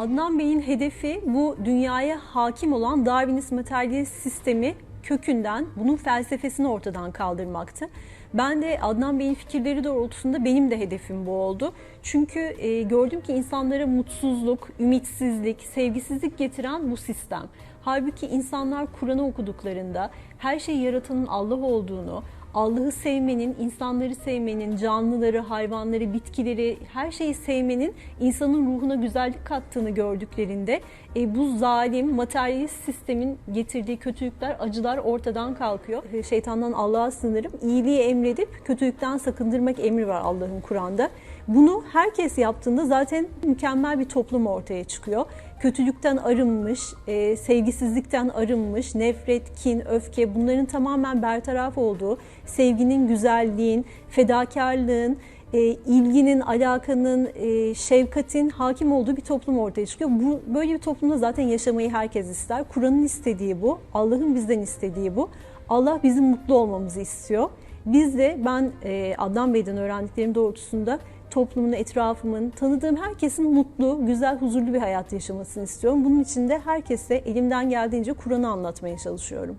Adnan Bey'in hedefi bu dünyaya hakim olan Darwinist materyalist sistemi kökünden, bunun felsefesini ortadan kaldırmaktı. Ben de Adnan Bey'in fikirleri doğrultusunda benim de hedefim bu oldu. Çünkü e, gördüm ki insanlara mutsuzluk, ümitsizlik, sevgisizlik getiren bu sistem. Halbuki insanlar Kur'an'ı okuduklarında her şeyi yaratanın Allah olduğunu, Allah'ı sevmenin, insanları sevmenin, canlıları, hayvanları, bitkileri, her şeyi sevmenin insanın ruhuna güzellik kattığını gördüklerinde e, bu zalim, materyalist sistemin getirdiği kötülükler, acılar ortadan kalkıyor. E, Şeytandan Allah'a sınırım. İyiliği emredip kötülükten sakındırmak emri var Allah'ın Kur'an'da. Bunu herkes yaptığında zaten mükemmel bir toplum ortaya çıkıyor. Kötülükten arınmış, e, sevgisizlikten arınmış, nefret, kin, öfke bunların tamamen bertaraf olduğu, sevginin, güzelliğin, fedakarlığın, e, ilginin, alakanın, e, şefkatin hakim olduğu bir toplum ortaya çıkıyor. Bu böyle bir toplumda zaten yaşamayı herkes ister. Kur'an'ın istediği bu, Allah'ın bizden istediği bu. Allah bizim mutlu olmamızı istiyor. Biz de ben e, Adnan Bey'den öğrendiklerim doğrultusunda toplumun, etrafımın, tanıdığım herkesin mutlu, güzel, huzurlu bir hayat yaşamasını istiyorum. Bunun için de herkese elimden geldiğince Kur'an'ı anlatmaya çalışıyorum.